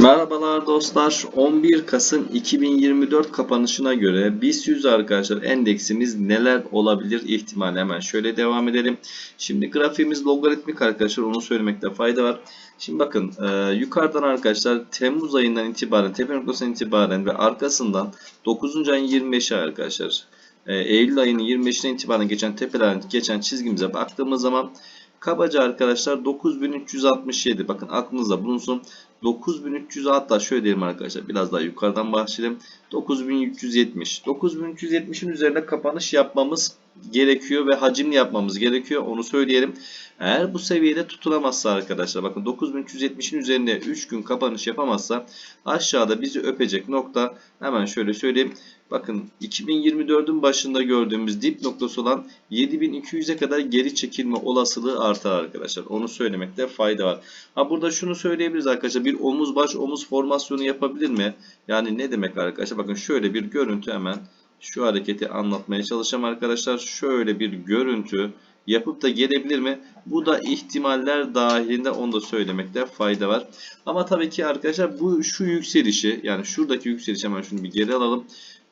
Merhabalar dostlar. 11 Kasım 2024 kapanışına göre BIST 100 arkadaşlar endeksimiz neler olabilir ihtimali hemen şöyle devam edelim. Şimdi grafiğimiz logaritmik arkadaşlar onu söylemekte fayda var. Şimdi bakın e, yukarıdan arkadaşlar Temmuz ayından itibaren tepe noktasından itibaren ve arkasından 9. ayın 25'i arkadaşlar e, Eylül ayının 25'ine itibaren geçen tepelerden geçen çizgimize baktığımız zaman kabaca arkadaşlar 9367 bakın aklınızda bulunsun. 9300 hatta şöyle diyelim arkadaşlar biraz daha yukarıdan başlayalım 9370 9370'in üzerine kapanış yapmamız gerekiyor ve hacimli yapmamız gerekiyor onu söyleyelim eğer bu seviyede tutulamazsa arkadaşlar bakın 9370'in üzerinde 3 gün kapanış yapamazsa aşağıda bizi öpecek nokta hemen şöyle söyleyeyim Bakın 2024'ün başında gördüğümüz dip noktası olan 7200'e kadar geri çekilme olasılığı artar arkadaşlar. Onu söylemekte fayda var. Ha burada şunu söyleyebiliriz arkadaşlar. Bir omuz baş omuz formasyonu yapabilir mi? Yani ne demek arkadaşlar? Bakın şöyle bir görüntü hemen şu hareketi anlatmaya çalışacağım arkadaşlar. Şöyle bir görüntü yapıp da gelebilir mi? Bu da ihtimaller dahilinde onu da söylemekte fayda var. Ama tabii ki arkadaşlar bu şu yükselişi yani şuradaki yükseliş hemen şunu bir geri alalım.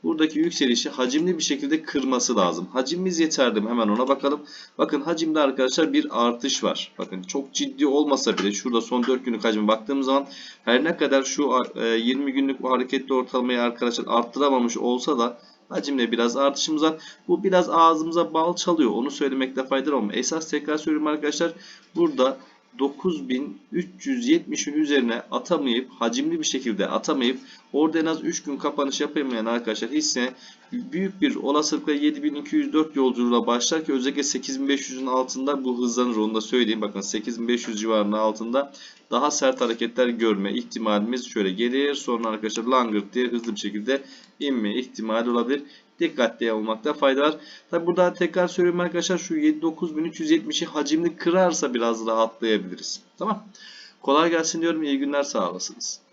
Buradaki yükselişi hacimli bir şekilde kırması lazım. Hacimimiz yeterli mi? Hemen ona bakalım. Bakın hacimde arkadaşlar bir artış var. Bakın çok ciddi olmasa bile şurada son 4 günlük hacme baktığımız zaman her ne kadar şu 20 günlük bu hareketli ortalamayı arkadaşlar arttıramamış olsa da hacimde biraz artışımız var. Bu biraz ağzımıza bal çalıyor. Onu söylemekte fayda var ama esas tekrar söylüyorum arkadaşlar. Burada 9370'in üzerine atamayıp hacimli bir şekilde atamayıp orada en az 3 gün kapanış yapamayan arkadaşlar hisse büyük bir olasılıkla 7204 yolculuğuna başlar ki özellikle 8500'ün altında bu hızlanır onu da söyleyeyim. Bakın 8500 civarının altında daha sert hareketler görme ihtimalimiz şöyle gelir. Sonra arkadaşlar langırt diye hızlı bir şekilde inme ihtimali olabilir dikkatli olmakta fayda var. Tabi burada tekrar söylüyorum arkadaşlar şu 9370'i hacimli kırarsa biraz rahatlayabiliriz. Tamam. Kolay gelsin diyorum. İyi günler sağ olasınız.